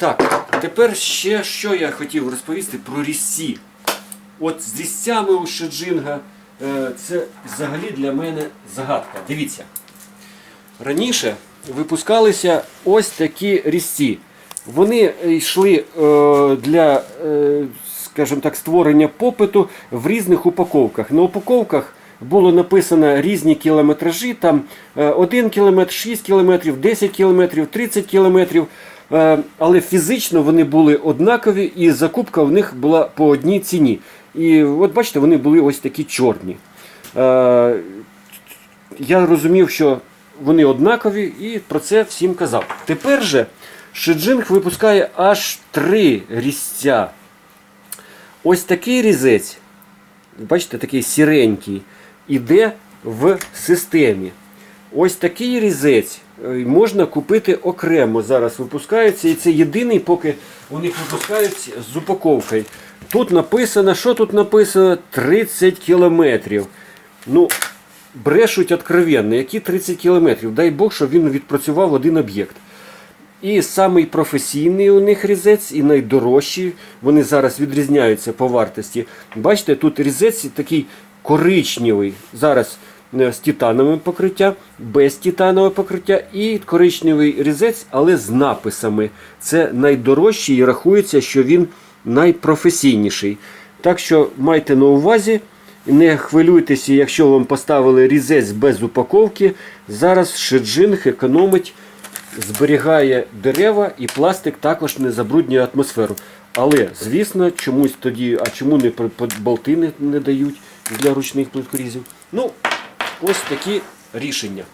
Так, тепер ще що я хотів розповісти про різці. От з різцями у Шеджинга е, це взагалі для мене загадка. Дивіться. Раніше випускалися ось такі різці. Вони йшли е, для, е, скажімо так, створення попиту в різних упаковках. На упаковках було написано різні кілометражі, там е, 1 кілометр, 6 кілометрів, 10 кілометрів, 30 кілометрів. Е, Але фізично вони були однакові і закупка в них була по одній ціні. І от бачите, вони були ось такі чорні. Е, я розумів, що вони однакові і про це всім казав. Тепер же Шеджинг випускає аж три різця. Ось такий різець, бачите, такий сіренький, іде в системі. Ось такий різець е, можна купити окремо. Зараз випускається. І це єдиний, поки у них випускають з упаковкою. Тут написано, що тут написано? 30 кілометрів. Ну, брешуть откровенно, які 30 кілометрів. Дай Бог, щоб він відпрацював один об'єкт. І самий професійний у них різець, і найдорожчий. Вони зараз відрізняються по вартості. Бачите, тут різець такий коричневий. Зараз з титановим покриттям, без титанового покриття і коричневий різець, але з написами. Це найдорожчий і рахується, що він найпрофесійніший. Так що майте на увазі. Не хвилюйтеся, якщо вам поставили різець без упаковки. Зараз шеджинг економить, зберігає дерева і пластик також не забруднює атмосферу. Але, звісно, чомусь тоді, а чому не болти не, не дають для ручних плиткорізів? Ну, ось такі рішення.